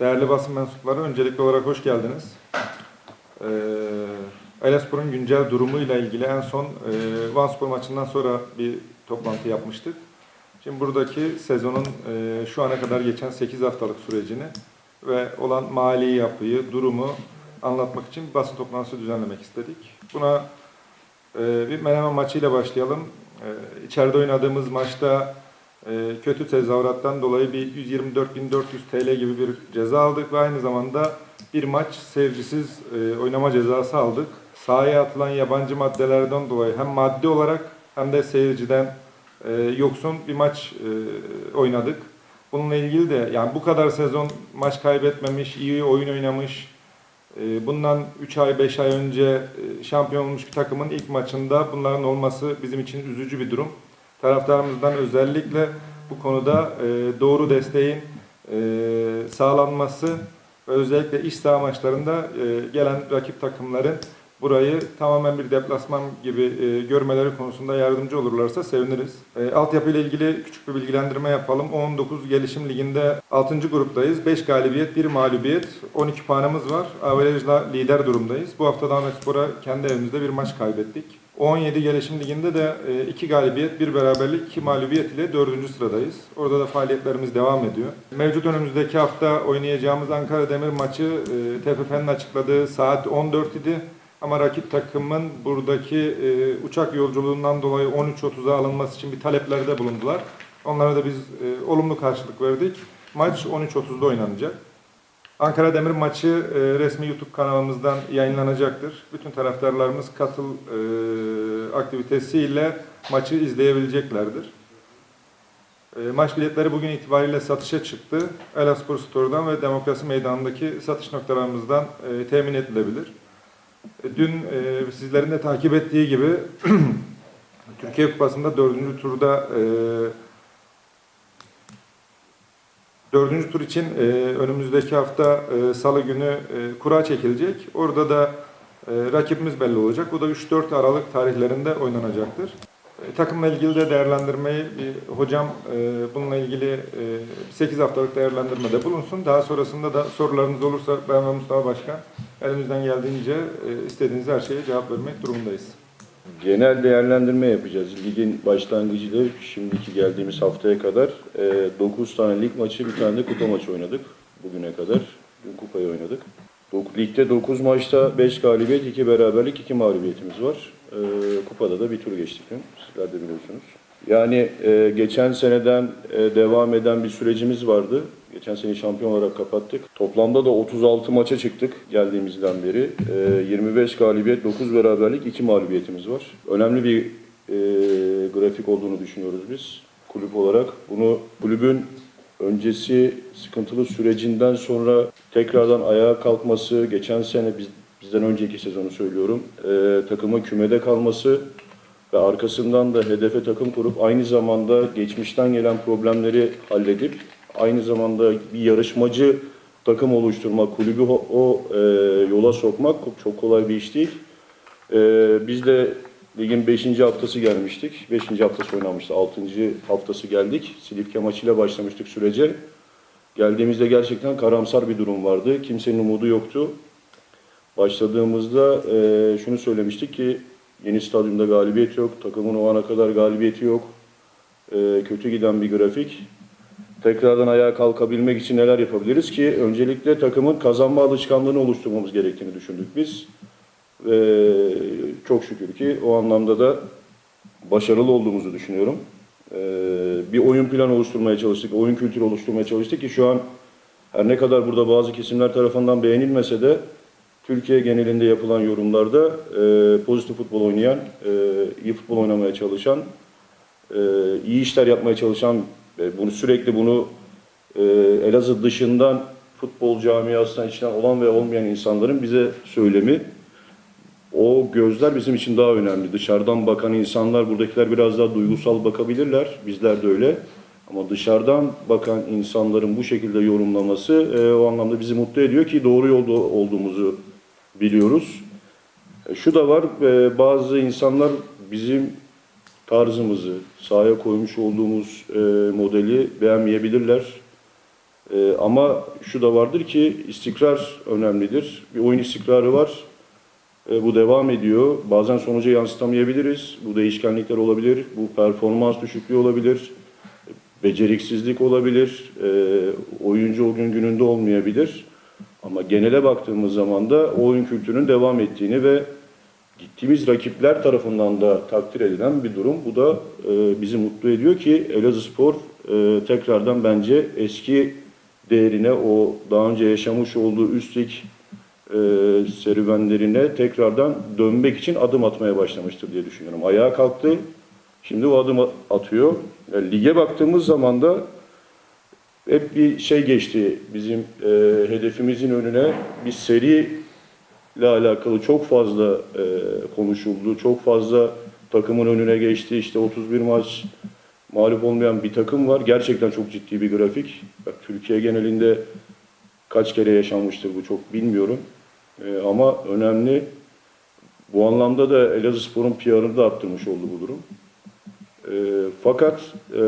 Değerli basın mensupları, öncelikli olarak hoş geldiniz. Ee, Elazığspor'un güncel durumuyla ilgili en son e, Vanspor maçından sonra bir toplantı yapmıştık. Şimdi buradaki sezonun e, şu ana kadar geçen 8 haftalık sürecini ve olan mali yapıyı, durumu anlatmak için bir basın toplantısı düzenlemek istedik. Buna e, bir Menemen maçıyla başlayalım. E, içeride oynadığımız maçta kötü tezahürattan dolayı bir 124.400 TL gibi bir ceza aldık ve aynı zamanda bir maç seyircisiz e, oynama cezası aldık. Sahaya atılan yabancı maddelerden dolayı hem maddi olarak hem de seyirciden e, yoksun bir maç e, oynadık. Bununla ilgili de yani bu kadar sezon maç kaybetmemiş, iyi oyun oynamış, bundan 3 ay 5 ay önce şampiyon olmuş bir takımın ilk maçında bunların olması bizim için üzücü bir durum. Taraftarımızdan özellikle bu konuda e, doğru desteğin e, sağlanması ve özellikle iç saha maçlarında e, gelen rakip takımların burayı tamamen bir deplasman gibi e, görmeleri konusunda yardımcı olurlarsa seviniriz. E, altyapı ile ilgili küçük bir bilgilendirme yapalım. 19 Gelişim Ligi'nde 6. gruptayız. 5 galibiyet, 1 mağlubiyet, 12 puanımız var. Averajla lider durumdayız. Bu hafta da Ahmetspor'a kendi evimizde bir maç kaybettik. 17 Gelişim Ligi'nde de 2 galibiyet, 1 beraberlik, 2 mağlubiyet ile 4. sıradayız. Orada da faaliyetlerimiz devam ediyor. Mevcut önümüzdeki hafta oynayacağımız Ankara Demir maçı e, TFF'nin açıkladığı saat 14 idi. Ama rakip takımın buradaki e, uçak yolculuğundan dolayı 13.30'a alınması için bir taleplerde bulundular. Onlara da biz e, olumlu karşılık verdik. Maç 13.30'da oynanacak. Ankara Demir maçı e, resmi YouTube kanalımızdan yayınlanacaktır. Bütün taraftarlarımız katıl e, aktivitesiyle maçı izleyebileceklerdir. E, maç biletleri bugün itibariyle satışa çıktı. Elaspor Store'dan ve Demokrasi Meydanı'ndaki satış noktalarımızdan e, temin edilebilir. E, Dün e, sizlerin de takip ettiği gibi Türkiye Kupası'nda dördüncü turda e, dördüncü tur için e, önümüzdeki hafta e, Salı günü e, kura çekilecek. Orada da e, rakibimiz belli olacak. Bu da 3-4 Aralık tarihlerinde oynanacaktır. E, takımla ilgili de değerlendirmeyi bir hocam e, bununla ilgili e, 8 haftalık değerlendirmede bulunsun. Daha sonrasında da sorularınız olursa ben ve Mustafa Başkan elimizden geldiğince e, istediğiniz her şeye cevap vermek durumundayız. Genel değerlendirme yapacağız. Ligin başlangıcıyla şimdiki geldiğimiz haftaya kadar 9 tane lig maçı, bir tane de kupa maçı oynadık bugüne kadar. Dün kupayı oynadık. Ligde 9 maçta 5 galibiyet, 2 beraberlik, 2 mağlubiyetimiz var. E, Kupada da bir tur geçtik dün. Sizler de biliyorsunuz. Yani e, geçen seneden e, devam eden bir sürecimiz vardı. Geçen sene şampiyon olarak kapattık. Toplamda da 36 maça çıktık geldiğimizden beri. E, 25 galibiyet, 9 beraberlik, 2 mağlubiyetimiz var. Önemli bir e, grafik olduğunu düşünüyoruz biz kulüp olarak. Bunu kulübün öncesi sıkıntılı sürecinden sonra tekrardan ayağa kalkması, geçen sene biz, bizden önceki sezonu söylüyorum, e, takımın kümede kalması ve arkasından da hedefe takım kurup aynı zamanda geçmişten gelen problemleri halledip aynı zamanda bir yarışmacı takım oluşturmak, kulübü o, o, e, yola sokmak çok kolay bir iş değil. E, biz de ligin 5. haftası gelmiştik. 5. haftası oynanmıştı. 6. haftası geldik. Silifke maçıyla başlamıştık sürece. Geldiğimizde gerçekten karamsar bir durum vardı. Kimsenin umudu yoktu. Başladığımızda e, şunu söylemiştik ki yeni stadyumda galibiyet yok. Takımın o ana kadar galibiyeti yok. E, kötü giden bir grafik. Tekrardan ayağa kalkabilmek için neler yapabiliriz ki? Öncelikle takımın kazanma alışkanlığını oluşturmamız gerektiğini düşündük biz. Ve çok şükür ki o anlamda da başarılı olduğumuzu düşünüyorum. Ee, bir oyun planı oluşturmaya çalıştık, oyun kültürü oluşturmaya çalıştık ki şu an her ne kadar burada bazı kesimler tarafından beğenilmese de Türkiye genelinde yapılan yorumlarda e, pozitif futbol oynayan, e, iyi futbol oynamaya çalışan, e, iyi işler yapmaya çalışan, e, bunu sürekli bunu e, Elazığ dışından futbol camiasından içinden olan ve olmayan insanların bize söylemi o gözler bizim için daha önemli. Dışarıdan bakan insanlar, buradakiler biraz daha duygusal bakabilirler. Bizler de öyle. Ama dışarıdan bakan insanların bu şekilde yorumlaması e, o anlamda bizi mutlu ediyor ki doğru yolda olduğumuzu biliyoruz. E, şu da var, e, bazı insanlar bizim tarzımızı, sahaya koymuş olduğumuz e, modeli beğenmeyebilirler. E, ama şu da vardır ki istikrar önemlidir. Bir oyun istikrarı var. E, bu devam ediyor. Bazen sonuca yansıtamayabiliriz. Bu değişkenlikler olabilir. Bu performans düşüklüğü olabilir. Beceriksizlik olabilir. E, oyuncu o gün gününde olmayabilir. Ama genele baktığımız zaman da oyun kültürünün devam ettiğini ve gittiğimiz rakipler tarafından da takdir edilen bir durum. Bu da e, bizi mutlu ediyor ki Elazığspor e, tekrardan bence eski değerine, o daha önce yaşamış olduğu üst lig e, serüvenlerine tekrardan dönmek için adım atmaya başlamıştır diye düşünüyorum. Ayağa kalktı, şimdi o adım atıyor. Yani lige baktığımız zaman da hep bir şey geçti bizim e, hedefimizin önüne bir seri ile alakalı çok fazla e, konuşuldu. Çok fazla takımın önüne geçti. İşte 31 maç mağlup olmayan bir takım var. Gerçekten çok ciddi bir grafik. Bak, Türkiye genelinde kaç kere yaşanmıştır bu çok bilmiyorum. E, ama önemli. Bu anlamda da Elazığspor'un PR'ını da arttırmış oldu bu durum. E, fakat e,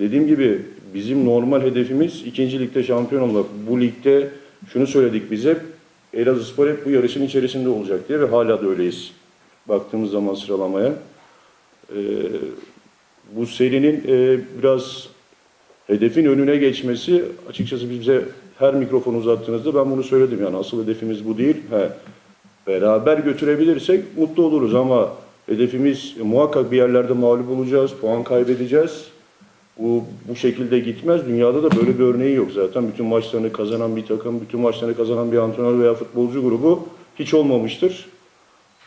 dediğim gibi bizim normal hedefimiz ikinci ligde şampiyon olmak. Bu ligde şunu söyledik biz hep Elazığspor hep bu yarışın içerisinde olacak diye ve hala da öyleyiz. Baktığımız zaman sıralamaya. E, bu serinin e, biraz hedefin önüne geçmesi açıkçası bize her mikrofon uzattığınızda ben bunu söyledim yani asıl hedefimiz bu değil. He, beraber götürebilirsek mutlu oluruz ama hedefimiz e, muhakkak bir yerlerde mağlup olacağız, puan kaybedeceğiz. Bu, bu şekilde gitmez. Dünyada da böyle bir örneği yok zaten. Bütün maçlarını kazanan bir takım, bütün maçlarını kazanan bir antrenör veya futbolcu grubu hiç olmamıştır.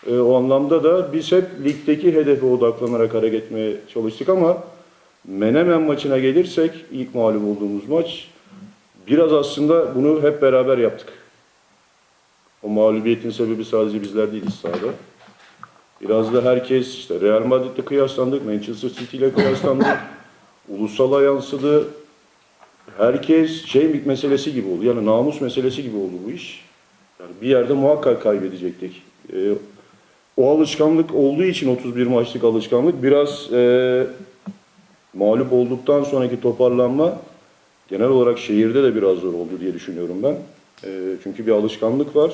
Ee, o anlamda da biz hep ligdeki hedefe odaklanarak hareket etmeye çalıştık ama Menemen maçına gelirsek ilk mağlup olduğumuz maç biraz aslında bunu hep beraber yaptık. O mağlubiyetin sebebi sadece bizler değiliz sahada. Biraz da herkes işte Real Madrid'le kıyaslandık, Manchester City ile kıyaslandık. Ulusala yansıdı. Herkes şey meselesi gibi oldu. Yani namus meselesi gibi oldu bu iş. Yani bir yerde muhakkak kaybedecektik. Ee, o alışkanlık olduğu için 31 maçlık alışkanlık biraz e, mağlup olduktan sonraki toparlanma genel olarak şehirde de biraz zor oldu diye düşünüyorum ben. E, çünkü bir alışkanlık var.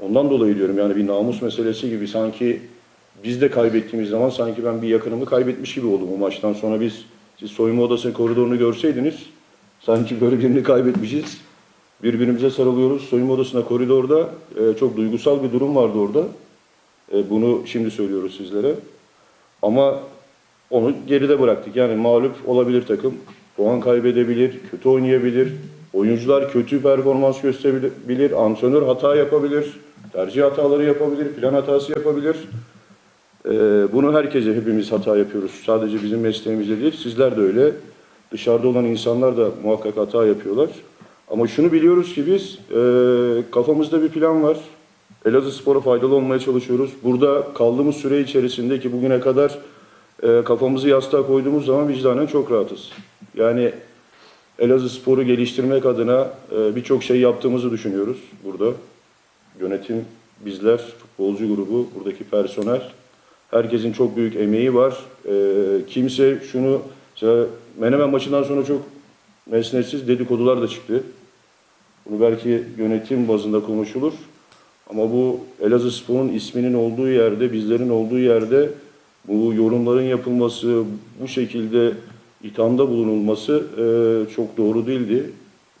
Ondan dolayı diyorum yani bir namus meselesi gibi sanki biz de kaybettiğimiz zaman sanki ben bir yakınımı kaybetmiş gibi oldum bu maçtan sonra biz siz soyunma odasının koridorunu görseydiniz sanki böyle birini kaybetmişiz. Birbirimize sarılıyoruz. Soyunma odasına koridorda e, çok duygusal bir durum vardı orada. E, bunu şimdi söylüyoruz sizlere. Ama onu geride bıraktık. Yani mağlup olabilir takım. Puan kaybedebilir, kötü oynayabilir. Oyuncular kötü performans gösterebilir. Antrenör hata yapabilir. Tercih hataları yapabilir. Plan hatası yapabilir. Ee, bunu herkese hepimiz hata yapıyoruz. Sadece bizim mesleğimizde değil. Sizler de öyle. Dışarıda olan insanlar da muhakkak hata yapıyorlar. Ama şunu biliyoruz ki biz e, kafamızda bir plan var. Elazığ Spor'a faydalı olmaya çalışıyoruz. Burada kaldığımız süre içerisinde ki bugüne kadar e, kafamızı yastığa koyduğumuz zaman vicdanen çok rahatız. Yani Elazığ Spor'u geliştirmek adına e, birçok şey yaptığımızı düşünüyoruz burada. Yönetim, bizler, futbolcu grubu, buradaki personel. Herkesin çok büyük emeği var. E, kimse şunu, mesela Menemen maçından sonra çok mesnetsiz dedikodular da çıktı. Bunu belki yönetim bazında konuşulur. Ama bu Elazığ Spor'un isminin olduğu yerde, bizlerin olduğu yerde bu yorumların yapılması, bu şekilde ithamda bulunulması e, çok doğru değildi.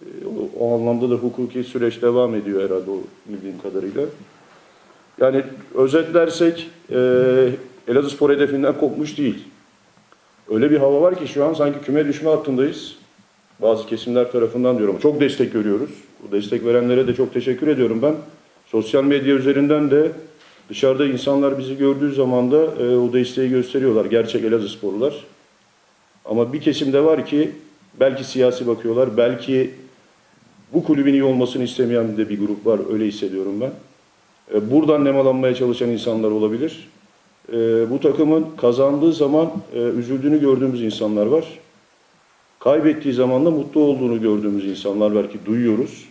E, o, o anlamda da hukuki süreç devam ediyor herhalde o bildiğim kadarıyla. Yani özetlersek e, Elazığ Spor hedefinden kopmuş değil. Öyle bir hava var ki şu an sanki küme düşme hattındayız. Bazı kesimler tarafından diyorum. Çok destek görüyoruz. Bu destek verenlere de çok teşekkür ediyorum ben. Sosyal medya üzerinden de dışarıda insanlar bizi gördüğü zaman da e, o desteği gösteriyorlar. Gerçek Elazığ sporlular. Ama bir kesimde var ki belki siyasi bakıyorlar, belki bu kulübün iyi olmasını istemeyen de bir grup var. Öyle hissediyorum ben. E, buradan nemalanmaya çalışan insanlar olabilir. E, bu takımın kazandığı zaman e, üzüldüğünü gördüğümüz insanlar var. Kaybettiği zaman da mutlu olduğunu gördüğümüz insanlar belki duyuyoruz.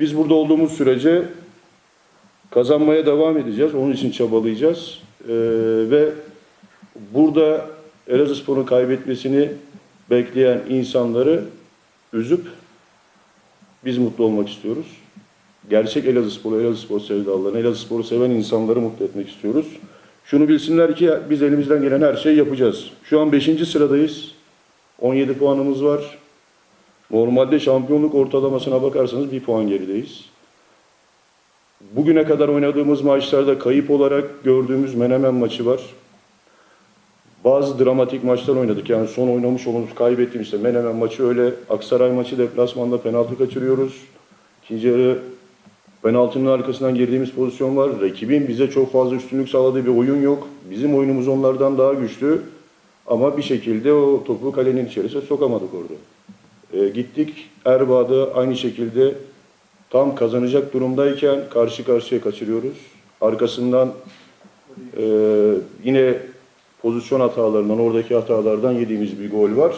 Biz burada olduğumuz sürece kazanmaya devam edeceğiz. Onun için çabalayacağız. Ve burada Elazığspor'un kaybetmesini bekleyen insanları üzüp biz mutlu olmak istiyoruz. Gerçek Elazığspor'u, Elazığspor sevdalarını, Elazığspor'u seven insanları mutlu etmek istiyoruz. Şunu bilsinler ki biz elimizden gelen her şeyi yapacağız. Şu an 5. sıradayız. 17 puanımız var. Normalde şampiyonluk ortalamasına bakarsanız bir puan gerideyiz. Bugüne kadar oynadığımız maçlarda kayıp olarak gördüğümüz Menemen maçı var. Bazı dramatik maçlar oynadık. Yani son oynamış olduğumuz kaybettiğimiz işte Menemen maçı öyle. Aksaray maçı deplasmanda penaltı kaçırıyoruz. İkinci yarı penaltının arkasından girdiğimiz pozisyon var. Rakibin bize çok fazla üstünlük sağladığı bir oyun yok. Bizim oyunumuz onlardan daha güçlü. Ama bir şekilde o topu kalenin içerisine sokamadık orada. E, gittik Erbaa'da aynı şekilde tam kazanacak durumdayken karşı karşıya kaçırıyoruz. Arkasından e, yine pozisyon hatalarından, oradaki hatalardan yediğimiz bir gol var.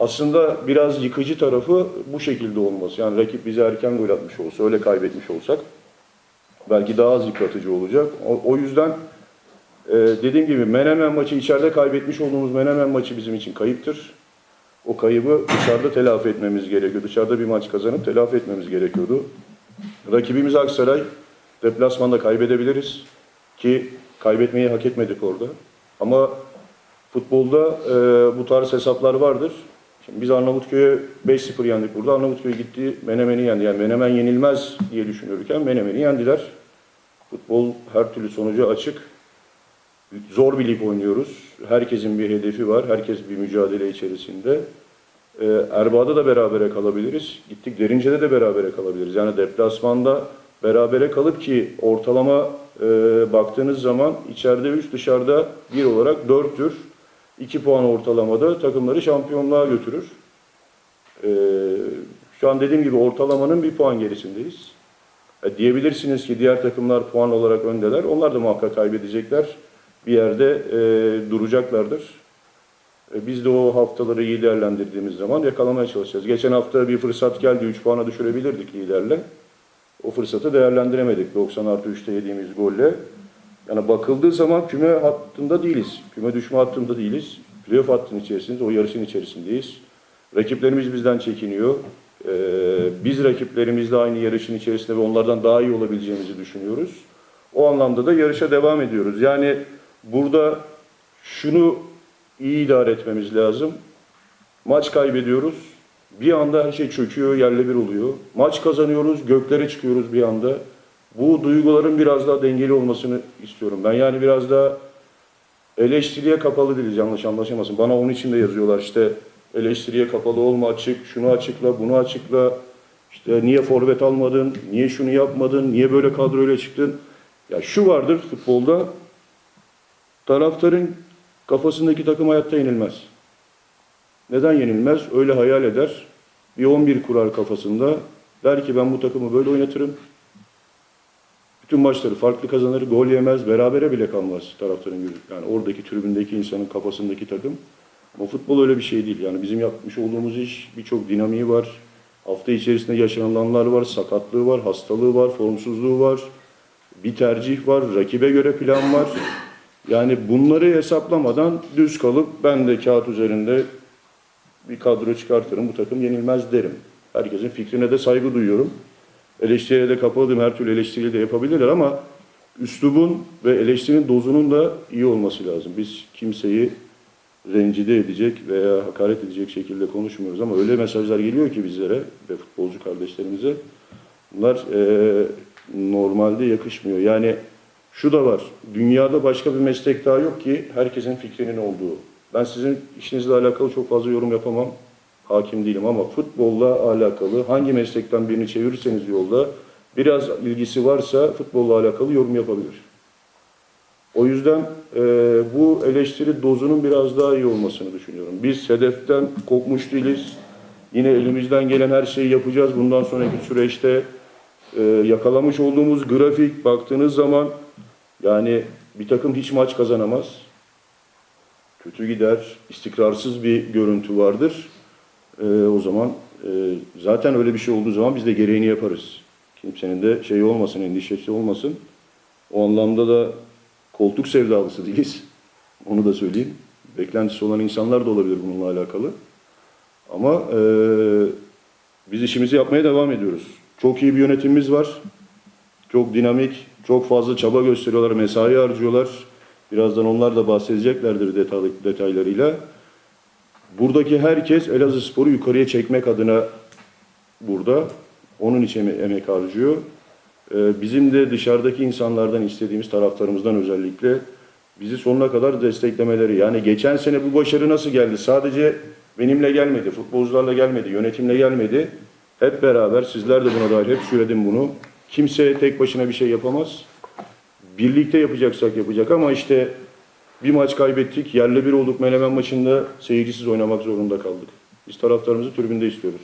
Aslında biraz yıkıcı tarafı bu şekilde olması. Yani rakip bize erken gol atmış olsa, öyle kaybetmiş olsak belki daha az yıpratıcı olacak. O, o yüzden e, dediğim gibi Menemen maçı içeride kaybetmiş olduğumuz Menemen maçı bizim için kayıptır. O kaybı dışarıda telafi etmemiz gerekiyor. Dışarıda bir maç kazanıp telafi etmemiz gerekiyordu. Rakibimiz Aksaray. Deplasmanda kaybedebiliriz. Ki kaybetmeyi hak etmedik orada. Ama futbolda e, bu tarz hesaplar vardır. Şimdi biz Arnavutköy'e 5-0 yendik burada. Arnavutköy gitti Menemen'i yendi. Yani Menemen yenilmez diye düşünürken Menemen'i yendiler. Futbol her türlü sonuca açık. Zor bir lig oynuyoruz. Herkesin bir hedefi var. Herkes bir mücadele içerisinde. Ee, Erbaa'da da berabere kalabiliriz. Gittik Derince'de de berabere kalabiliriz. Yani deplasmanda berabere kalıp ki ortalama e, baktığınız zaman içeride 3 dışarıda 1 olarak 4'tür. 2 puan ortalamada takımları şampiyonluğa götürür. Ee, şu an dediğim gibi ortalamanın bir puan gerisindeyiz. E, diyebilirsiniz ki diğer takımlar puan olarak öndeler. Onlar da muhakkak kaybedecekler. Bir yerde e, duracaklardır. E, biz de o haftaları iyi değerlendirdiğimiz zaman yakalamaya çalışacağız. Geçen hafta bir fırsat geldi. 3 puana düşürebilirdik liderle. O fırsatı değerlendiremedik 90 artı 3'te yediğimiz golle. Yani bakıldığı zaman küme hattında değiliz. Küme düşme hattında değiliz. Playoff hattının içerisindeyiz. O yarışın içerisindeyiz. Rakiplerimiz bizden çekiniyor. Ee, biz rakiplerimizle aynı yarışın içerisinde ve onlardan daha iyi olabileceğimizi düşünüyoruz. O anlamda da yarışa devam ediyoruz. Yani burada şunu iyi idare etmemiz lazım. Maç kaybediyoruz. Bir anda her şey çöküyor, yerle bir oluyor. Maç kazanıyoruz, göklere çıkıyoruz bir anda. Bu duyguların biraz daha dengeli olmasını istiyorum. Ben yani biraz daha eleştiriye kapalı değiliz yanlış anlaşılmasın. Bana onun için de yazıyorlar işte eleştiriye kapalı olma açık, şunu açıkla, bunu açıkla. İşte niye forvet almadın, niye şunu yapmadın, niye böyle kadroyla çıktın. Ya şu vardır futbolda, taraftarın kafasındaki takım hayatta yenilmez. Neden yenilmez? Öyle hayal eder. Bir 11 kurar kafasında. Der ki ben bu takımı böyle oynatırım. Bütün maçları farklı kazanır, gol yemez, berabere bile kalmaz taraftarın gözü. Yani oradaki tribündeki insanın kafasındaki takım. Ama futbol öyle bir şey değil. Yani bizim yapmış olduğumuz iş birçok dinamiği var. Hafta içerisinde yaşananlar var, sakatlığı var, hastalığı var, formsuzluğu var. Bir tercih var, rakibe göre plan var. Yani bunları hesaplamadan düz kalıp ben de kağıt üzerinde bir kadro çıkartırım, bu takım yenilmez derim. Herkesin fikrine de saygı duyuyorum. Eleştiriye de kapalıyım, her türlü eleştiriyi de yapabilirler ama üslubun ve eleştirinin dozunun da iyi olması lazım. Biz kimseyi rencide edecek veya hakaret edecek şekilde konuşmuyoruz ama öyle mesajlar geliyor ki bizlere ve futbolcu kardeşlerimize bunlar eee, normalde yakışmıyor. Yani şu da var, dünyada başka bir meslek daha yok ki herkesin fikrinin olduğu. Ben sizin işinizle alakalı çok fazla yorum yapamam, hakim değilim ama futbolla alakalı hangi meslekten birini çevirirseniz yolda biraz ilgisi varsa futbolla alakalı yorum yapabilir. O yüzden e, bu eleştiri dozunun biraz daha iyi olmasını düşünüyorum. Biz hedeften kopmuş değiliz. Yine elimizden gelen her şeyi yapacağız. Bundan sonraki süreçte e, yakalamış olduğumuz grafik baktığınız zaman yani bir takım hiç maç kazanamaz. Kötü gider, istikrarsız bir görüntü vardır. E, o zaman e, zaten öyle bir şey olduğu zaman biz de gereğini yaparız. Kimsenin de şey olmasın, endişesi olmasın. O anlamda da koltuk sevdalısı değiliz. Onu da söyleyeyim. Beklentisi olan insanlar da olabilir bununla alakalı. Ama e, biz işimizi yapmaya devam ediyoruz. Çok iyi bir yönetimimiz var. Çok dinamik, çok fazla çaba gösteriyorlar, mesai harcıyorlar. Birazdan onlar da bahsedeceklerdir detay, detaylarıyla. Buradaki herkes Elazığ Spor'u yukarıya çekmek adına burada. Onun için eme- emek harcıyor. Ee, bizim de dışarıdaki insanlardan istediğimiz taraftarımızdan özellikle bizi sonuna kadar desteklemeleri. Yani geçen sene bu başarı nasıl geldi? Sadece benimle gelmedi, futbolcularla gelmedi, yönetimle gelmedi. Hep beraber, sizler de buna dahil, hep söyledim bunu. Kimse tek başına bir şey yapamaz. Birlikte yapacaksak yapacak ama işte bir maç kaybettik. Yerle bir olduk Menemen maçında seyircisiz oynamak zorunda kaldık. Biz taraftarımızı tribünde istiyoruz.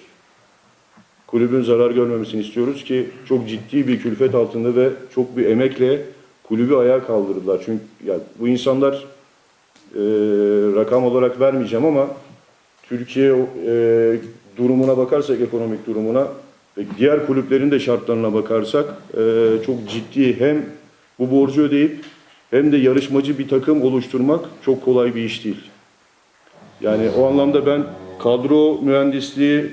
Kulübün zarar görmemesini istiyoruz ki çok ciddi bir külfet altında ve çok bir emekle kulübü ayağa kaldırdılar. Çünkü ya bu insanlar e, rakam olarak vermeyeceğim ama Türkiye e, durumuna bakarsak ekonomik durumuna ve diğer kulüplerin de şartlarına bakarsak e, çok ciddi hem bu borcu ödeyip hem de yarışmacı bir takım oluşturmak çok kolay bir iş değil. Yani o anlamda ben kadro mühendisliği,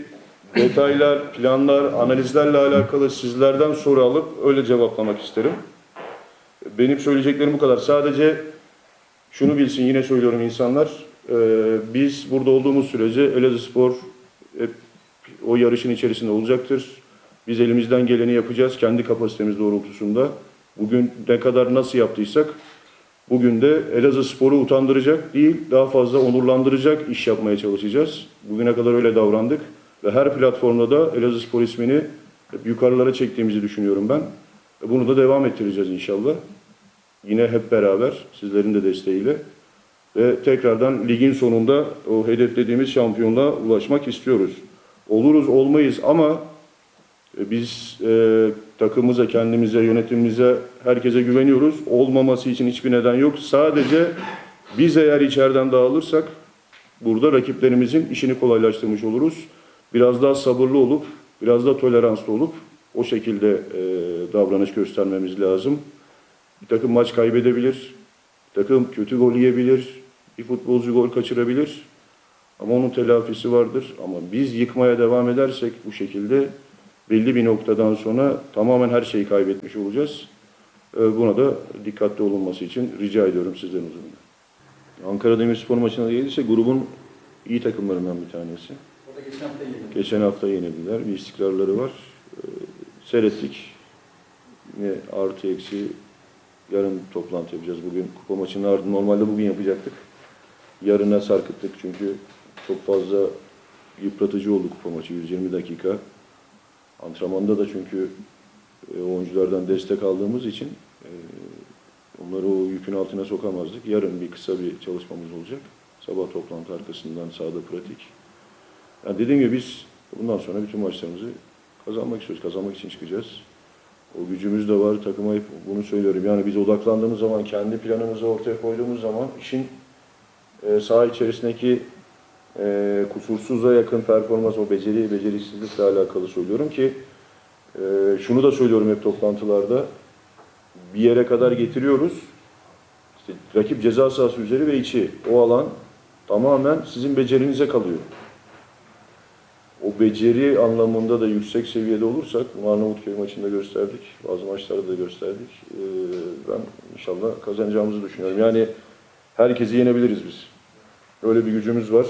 detaylar, planlar, analizlerle alakalı sizlerden soru alıp öyle cevaplamak isterim. Benim söyleyeceklerim bu kadar. Sadece şunu bilsin yine söylüyorum insanlar. e, biz burada olduğumuz sürece Elazığ Spor hep o yarışın içerisinde olacaktır. Biz elimizden geleni yapacağız kendi kapasitemiz doğrultusunda. Bugün ne kadar nasıl yaptıysak bugün de Elazığ Spor'u utandıracak değil, daha fazla onurlandıracak iş yapmaya çalışacağız. Bugüne kadar öyle davrandık ve her platformda da Elazığ Spor ismini hep yukarılara çektiğimizi düşünüyorum ben. Bunu da devam ettireceğiz inşallah. Yine hep beraber sizlerin de desteğiyle ve tekrardan ligin sonunda o hedeflediğimiz şampiyonluğa ulaşmak istiyoruz. Oluruz olmayız ama biz e, takımımıza, kendimize, yönetimimize, herkese güveniyoruz. Olmaması için hiçbir neden yok. Sadece biz eğer içeriden dağılırsak burada rakiplerimizin işini kolaylaştırmış oluruz. Biraz daha sabırlı olup, biraz daha toleranslı olup o şekilde e, davranış göstermemiz lazım. Bir takım maç kaybedebilir, bir takım kötü gol yiyebilir, bir futbolcu gol kaçırabilir. Ama onun telafisi vardır. Ama biz yıkmaya devam edersek bu şekilde belli bir noktadan sonra tamamen her şeyi kaybetmiş olacağız. Ee, Buna da dikkatli olunması için rica ediyorum sizden huzurunda. Ankara Demirspor maçına gelirse grubun iyi takımlarından bir tanesi. O da geçen hafta yenildi. Geçen hafta yenildiler. Bir istikrarları var. Ee, Seyrettik. Yine artı eksi yarın toplantı yapacağız. Bugün kupa maçının ardından normalde bugün yapacaktık. Yarına sarkıttık çünkü çok fazla yıpratıcı oldu kupa maçı 120 dakika. Antrenmanda da çünkü e, oyunculardan destek aldığımız için e, onları o yükün altına sokamazdık. Yarın bir kısa bir çalışmamız olacak. Sabah toplantı arkasından sahada pratik. Yani dediğim gibi biz bundan sonra bütün maçlarımızı kazanmak istiyoruz. Kazanmak için çıkacağız. O gücümüz de var. Takıma hep bunu söylüyorum. Yani biz odaklandığımız zaman, kendi planımızı ortaya koyduğumuz zaman işin e, saha içerisindeki e, kusursuza yakın performans, o beceri, beceriksizlikle alakalı söylüyorum ki e, şunu da söylüyorum hep toplantılarda. Bir yere kadar getiriyoruz. İşte rakip ceza sahası üzeri ve içi. O alan tamamen sizin becerinize kalıyor o beceri anlamında da yüksek seviyede olursak, bunu Arnavutköy maçında gösterdik, bazı maçlarda da gösterdik. Ee, ben inşallah kazanacağımızı düşünüyorum. Yani herkesi yenebiliriz biz. Öyle bir gücümüz var.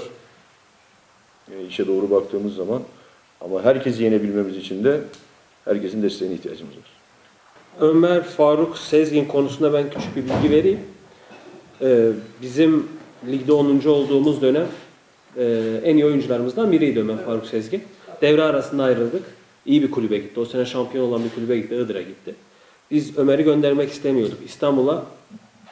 E, işe doğru baktığımız zaman. Ama herkesi yenebilmemiz için de herkesin desteğine ihtiyacımız var. Ömer Faruk Sezgin konusunda ben küçük bir bilgi vereyim. Ee, bizim ligde 10. olduğumuz dönem e, en iyi oyuncularımızdan biriydi Ömer Faruk Sezgin. Devre arasında ayrıldık. İyi bir kulübe gitti. O sene şampiyon olan bir kulübe gitti. Iğdır'a gitti. Biz Ömer'i göndermek istemiyorduk. İstanbul'a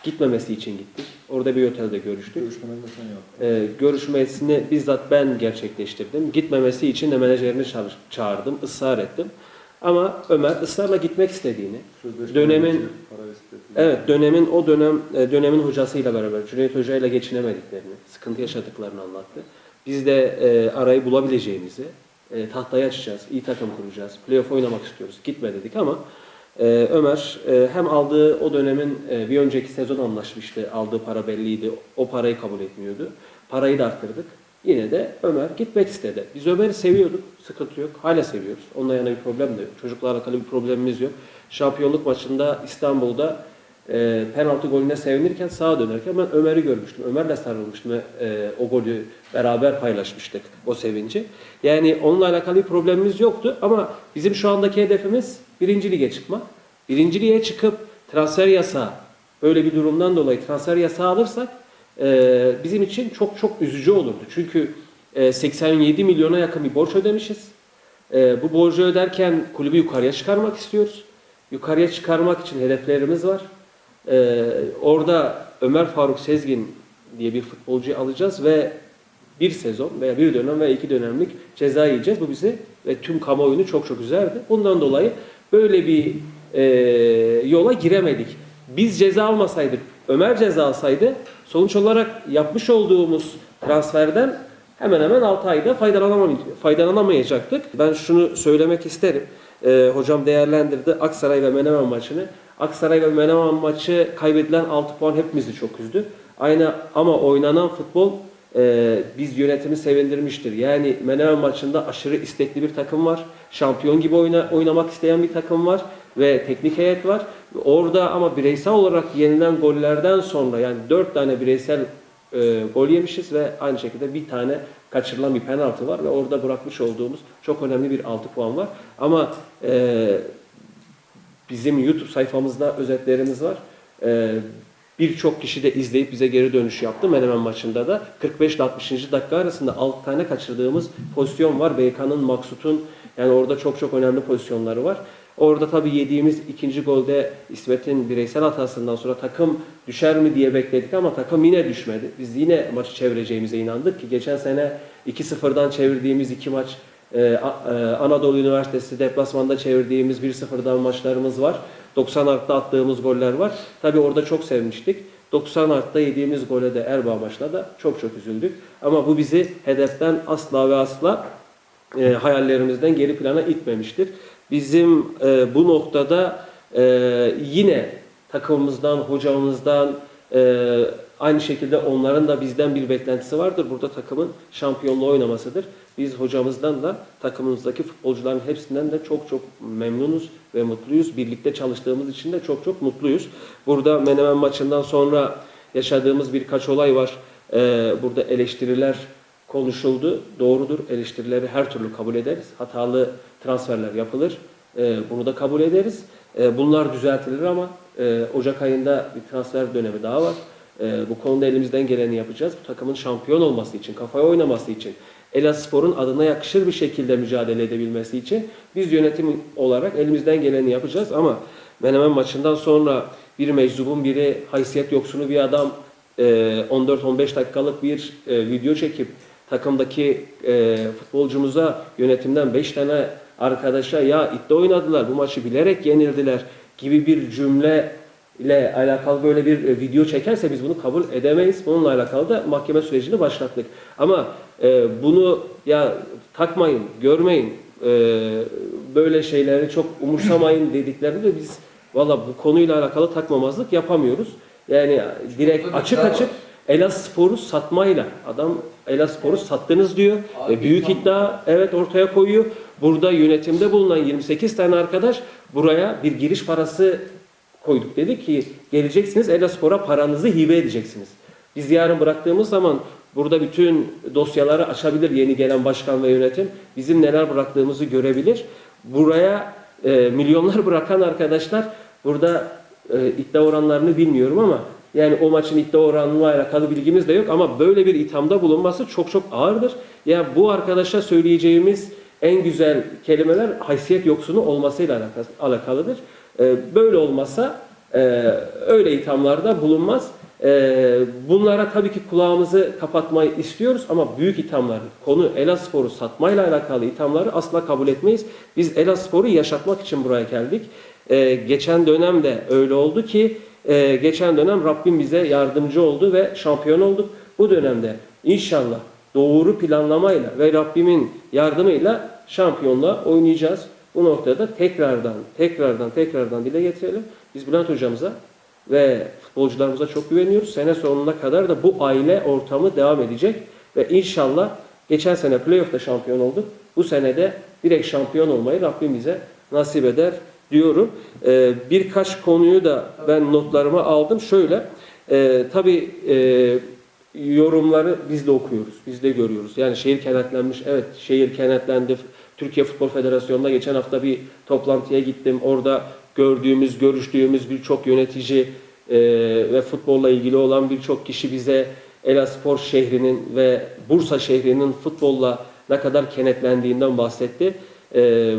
gitmemesi için gittik. Orada bir otelde görüştük. Görüşmeleri de sen yaptın. Ee, görüşmesini bizzat ben gerçekleştirdim. Gitmemesi için de menajerini çağır- çağırdım, ısrar ettim. Ama Ömer ısrarla gitmek istediğini, Sözleşme Dönemin-. Evet dönemin o dönem e, dönemin hocasıyla beraber Cüneyt Hoca ile geçinemediklerini, sıkıntı yaşadıklarını anlattı. Biz de e, arayı bulabileceğimizi, e, tahtayı açacağız, iyi takım kuracağız, playoff oynamak istiyoruz. Gitme dedik ama e, Ömer e, hem aldığı o dönemin e, bir önceki sezon anlaşmıştı, aldığı para belliydi, o parayı kabul etmiyordu. Parayı da arttırdık. Yine de Ömer gitmek istedi. Biz Ömer'i seviyorduk. Sıkıntı yok. Hala seviyoruz. Onunla yana bir problem de yok. Çocuklarla alakalı bir problemimiz yok. Şampiyonluk maçında İstanbul'da e, penaltı golüne sevinirken sağa dönerken ben Ömer'i görmüştüm. Ömer'le sarılmıştım ve e, o golü beraber paylaşmıştık o sevinci. Yani onunla alakalı bir problemimiz yoktu ama bizim şu andaki hedefimiz birinci lige çıkmak. Birinci lige çıkıp transfer yasağı böyle bir durumdan dolayı transfer yasağı alırsak e, bizim için çok çok üzücü olurdu. Çünkü e, 87 milyona yakın bir borç ödemişiz. E, bu borcu öderken kulübü yukarıya çıkarmak istiyoruz. Yukarıya çıkarmak için hedeflerimiz var. E, orada Ömer Faruk Sezgin diye bir futbolcuyu alacağız ve bir sezon veya bir dönem veya iki dönemlik ceza yiyeceğiz. Bu bizi ve tüm kamuoyunu çok çok üzerdi. Bundan dolayı böyle bir e, yola giremedik. Biz ceza almasaydık, Ömer ceza alsaydı sonuç olarak yapmış olduğumuz transferden hemen hemen 6 ayda faydalanamay- faydalanamayacaktık. Ben şunu söylemek isterim. E, hocam değerlendirdi Aksaray ve Menemen maçını. Aksaray ve Menemen maçı kaybedilen 6 puan hepimizi çok üzdü. Aynı ama oynanan futbol e, biz yönetimi sevindirmiştir. Yani Menemen maçında aşırı istekli bir takım var. Şampiyon gibi oyna, oynamak isteyen bir takım var ve teknik heyet var. Orada ama bireysel olarak yenilen gollerden sonra yani 4 tane bireysel e, gol yemişiz ve aynı şekilde bir tane kaçırılan bir penaltı var ve orada bırakmış olduğumuz çok önemli bir 6 puan var. Ama e, bizim YouTube sayfamızda özetlerimiz var. Ee, Birçok kişi de izleyip bize geri dönüş yaptı Menemen maçında da. 45 ile 60. dakika arasında 6 tane kaçırdığımız pozisyon var. Beykan'ın, Maksut'un yani orada çok çok önemli pozisyonları var. Orada tabii yediğimiz ikinci golde İsmet'in bireysel hatasından sonra takım düşer mi diye bekledik ama takım yine düşmedi. Biz yine maçı çevireceğimize inandık ki geçen sene 2-0'dan çevirdiğimiz iki maç A- e, Anadolu Üniversitesi deplasmanda çevirdiğimiz 1-0'dan maçlarımız var. 90 artıda attığımız goller var. Tabii orada çok sevmiştik. 90 artıda yediğimiz gole de Erbaa maçına da çok çok üzüldük. Ama bu bizi hedeften asla ve asla e, hayallerimizden geri plana itmemiştir. Bizim e, bu noktada e, yine takımımızdan, hocamızdan, e, aynı şekilde onların da bizden bir beklentisi vardır. Burada takımın şampiyonluğu oynamasıdır. Biz hocamızdan da takımımızdaki futbolcuların hepsinden de çok çok memnunuz ve mutluyuz. Birlikte çalıştığımız için de çok çok mutluyuz. Burada Menemen maçından sonra yaşadığımız birkaç olay var. Ee, burada eleştiriler konuşuldu. Doğrudur. Eleştirileri her türlü kabul ederiz. Hatalı transferler yapılır. Ee, bunu da kabul ederiz. Ee, bunlar düzeltilir ama e, Ocak ayında bir transfer dönemi daha var. Ee, bu konuda elimizden geleni yapacağız. Bu takımın şampiyon olması için, kafaya oynaması için, Elaspor'un adına yakışır bir şekilde mücadele edebilmesi için biz yönetim olarak elimizden geleni yapacağız ama Menemen maçından sonra bir meczubun biri haysiyet yoksunu bir adam e, 14-15 dakikalık bir e, video çekip takımdaki e, futbolcumuza yönetimden 5 tane arkadaşa ya iddia oynadılar bu maçı bilerek yenildiler gibi bir cümle ile alakalı böyle bir e, video çekerse biz bunu kabul edemeyiz. Bununla alakalı da mahkeme sürecini başlattık. Ama e, bunu ya takmayın, görmeyin, e, böyle şeyleri çok umursamayın dediklerinde biz valla bu konuyla alakalı takmamazlık yapamıyoruz. Yani direkt Burada açık açık var. Elaspor'u satmayla adam Elaspor'u sattınız diyor. Abi ve büyük iddia- iddia evet ortaya koyuyor. Burada yönetimde bulunan 28 tane arkadaş buraya bir giriş parası koyduk. Dedi ki geleceksiniz Elaspor'a paranızı hibe edeceksiniz. Biz yarın bıraktığımız zaman burada bütün dosyaları açabilir yeni gelen başkan ve yönetim. Bizim neler bıraktığımızı görebilir. Buraya e, milyonlar bırakan arkadaşlar burada e, iddia oranlarını bilmiyorum ama yani o maçın iddia oranıyla alakalı bilgimiz de yok ama böyle bir ithamda bulunması çok çok ağırdır. Ya bu arkadaşa söyleyeceğimiz en güzel kelimeler haysiyet yoksunu olmasıyla alakalıdır. Ee, böyle olmasa e, öyle ithamlarda bulunmaz. Ee, bunlara tabii ki kulağımızı kapatmayı istiyoruz ama büyük ithamlar, konu Elaspor'u satmayla alakalı ithamları asla kabul etmeyiz. Biz Elaspor'u yaşatmak için buraya geldik. Ee, geçen dönemde öyle oldu ki e, geçen dönem Rabbim bize yardımcı oldu ve şampiyon olduk. Bu dönemde inşallah doğru planlamayla ve Rabbimin yardımıyla şampiyonla oynayacağız. Bu noktada tekrardan, tekrardan, tekrardan dile getirelim. Biz Bülent hocamıza ve futbolcularımıza çok güveniyoruz. Sene sonuna kadar da bu aile ortamı devam edecek. Ve inşallah geçen sene playoff'ta şampiyon olduk. Bu sene de direkt şampiyon olmayı Rabbim bize nasip eder diyorum. Ee, birkaç konuyu da ben notlarıma aldım. Şöyle, e, tabii e, yorumları biz de okuyoruz, biz de görüyoruz. Yani şehir kenetlenmiş, evet şehir kenetlendi. Türkiye Futbol Federasyonu'na geçen hafta bir toplantıya gittim. Orada gördüğümüz, görüştüğümüz birçok yönetici e, ve futbolla ilgili olan birçok kişi bize Elaspor şehrinin ve Bursa şehrinin futbolla ne kadar kenetlendiğinden bahsetti. E,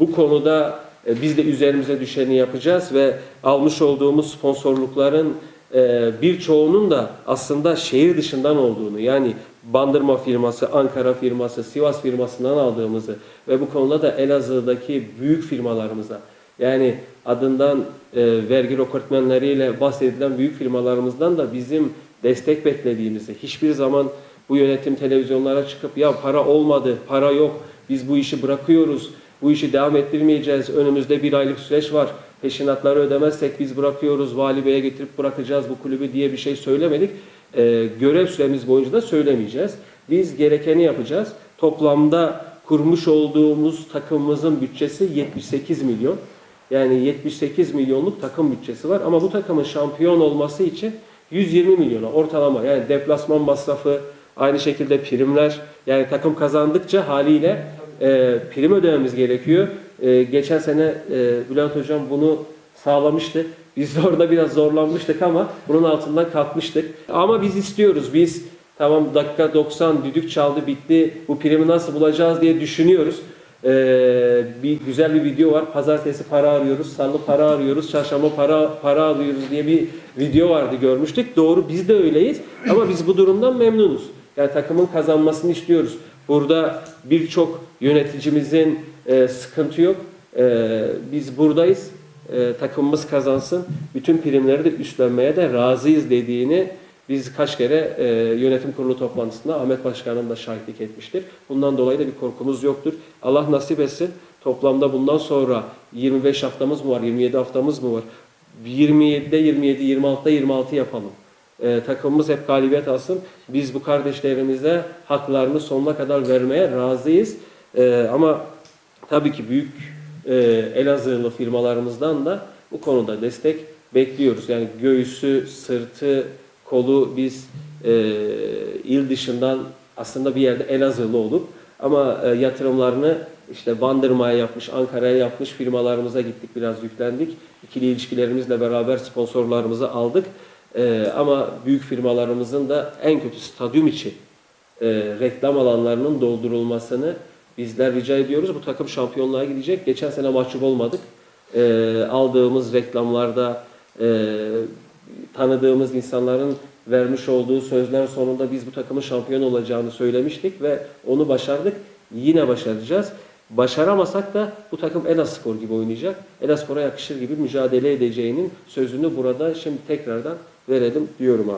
bu konuda e, biz de üzerimize düşeni yapacağız ve almış olduğumuz sponsorlukların e, birçoğunun da aslında şehir dışından olduğunu yani Bandırma firması, Ankara firması, Sivas firmasından aldığımızı ve bu konuda da Elazığ'daki büyük firmalarımıza yani adından e, vergi rekortmenleriyle bahsedilen büyük firmalarımızdan da bizim destek beklediğimizi, hiçbir zaman bu yönetim televizyonlara çıkıp ya para olmadı, para yok, biz bu işi bırakıyoruz, bu işi devam ettirmeyeceğiz, önümüzde bir aylık süreç var, peşinatları ödemezsek biz bırakıyoruz, vali beye getirip bırakacağız bu kulübü diye bir şey söylemedik. E, görev süremiz boyunca da söylemeyeceğiz. Biz gerekeni yapacağız. Toplamda kurmuş olduğumuz takımımızın bütçesi 78 milyon. Yani 78 milyonluk takım bütçesi var ama bu takımın şampiyon olması için 120 milyona ortalama yani deplasman masrafı aynı şekilde primler yani takım kazandıkça haliyle e, prim ödememiz gerekiyor. E, geçen sene e, Bülent Hocam bunu sağlamıştı. Biz de orada biraz zorlanmıştık ama bunun altından kalkmıştık. Ama biz istiyoruz. Biz tamam dakika 90 düdük çaldı bitti. Bu primi nasıl bulacağız diye düşünüyoruz. Ee, bir güzel bir video var. Pazartesi para arıyoruz, salı para arıyoruz, çarşamba para para alıyoruz diye bir video vardı görmüştük. Doğru biz de öyleyiz ama biz bu durumdan memnunuz. Yani takımın kazanmasını istiyoruz. Burada birçok yöneticimizin e, sıkıntı yok. E, biz buradayız. E, takımımız kazansın. Bütün primleri de üstlenmeye de razıyız dediğini biz kaç kere e, yönetim kurulu toplantısında Ahmet Başkanım da şahitlik etmiştir. Bundan dolayı da bir korkumuz yoktur. Allah nasip etsin. Toplamda bundan sonra 25 haftamız mı var, 27 haftamız mı var? 27'de 27, 26'da 26 yapalım. E, takımımız hep galibiyet alsın. Biz bu kardeşlerimize haklarını sonuna kadar vermeye razıyız. E, ama tabii ki büyük e, Elazığlı firmalarımızdan da bu konuda destek bekliyoruz. Yani göğüsü, sırtı, kolu biz e, il dışından aslında bir yerde Elazığlı olup ama e, yatırımlarını işte Bandırma'ya yapmış, Ankara'ya yapmış firmalarımıza gittik, biraz yüklendik. İkili ilişkilerimizle beraber sponsorlarımızı aldık. E, ama büyük firmalarımızın da en kötü stadyum içi e, reklam alanlarının doldurulmasını bizler rica ediyoruz. Bu takım şampiyonluğa gidecek. Geçen sene mahcup olmadık. E, aldığımız reklamlarda e, tanıdığımız insanların vermiş olduğu sözler sonunda biz bu takımın şampiyon olacağını söylemiştik ve onu başardık. Yine başaracağız. Başaramasak da bu takım Elaspor gibi oynayacak. Elaspor'a yakışır gibi mücadele edeceğinin sözünü burada şimdi tekrardan verelim diyorum abi.